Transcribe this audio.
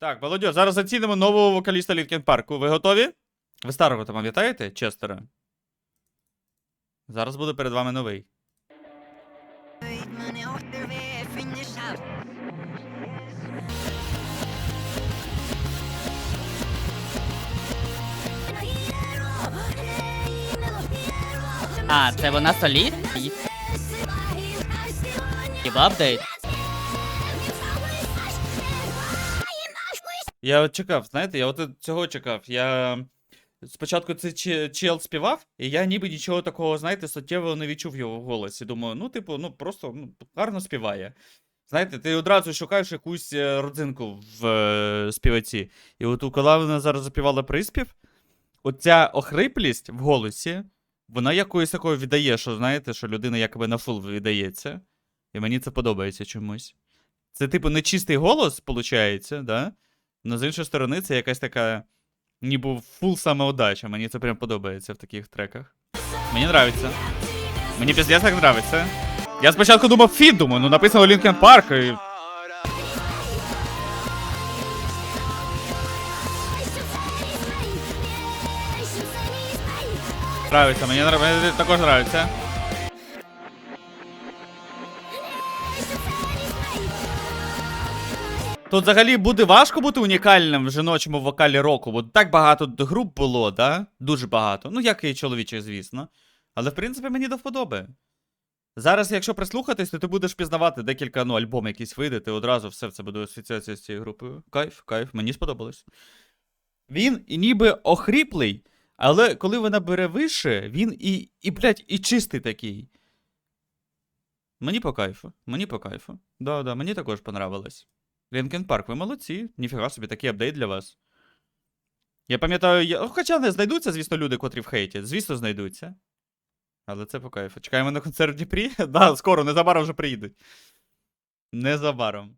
Так, молодь, зараз оцінимо нового вокаліста Лінкен Парку. Ви готові? Ви старого там пам'ятаєте? Честера? Зараз буде перед вами новий. А, це вона соліст? Хіба апдейт? Я от чекав, знаєте, я от цього чекав. Я спочатку цей чел співав, і я ніби нічого такого, знаєте, суттєвого не відчув його в голосі. Думаю, ну, типу, ну просто ну, гарно співає. Знаєте, ти одразу шукаєш якусь е, родзинку в е, співаці. І от коли вона зараз запівала приспів, оця охриплість в голосі, вона якоюсь такою віддає, що знаєте, що людина якби на фул віддається. І мені це подобається чомусь. Це, типу, не чистий голос, виходить, да? Но з іншої сторони, це якась така. Ніби фул самоудача. Мені це прям подобається в таких треках. Мені нравиться. Мені піздець так нравиться. Я спочатку думав фіт, думаю, ну написано Лінкен Парк. І... Нравиться, мені, нрав- мені також нравиться. Тут взагалі буде важко бути унікальним в жіночому вокалі року, бо так багато груп було, да? Дуже багато. Ну, як і чоловічих, звісно. Але в принципі мені до вподоби. Зараз, якщо прислухатись, то ти будеш пізнавати декілька ну, альбом якийсь вийде, ти одразу все це буде асоціація з цією групою. Кайф, кайф, мені сподобалось. Він ніби охріплий, але коли вона бере вище, він і, і блядь, і чистий такий. Мені по кайфу, мені по кайфу. Да, да, мені також понравилось. Лінкен Парк, ви молодці. Ніфіга собі, такий апдейт для вас. Я пам'ятаю, я... хоча не знайдуться, звісно, люди, котрі в хейті. Звісно, знайдуться. Але це по кайфу. Чекаємо на концерт в Дніпрі? да, скоро, незабаром вже приїдуть. Незабаром.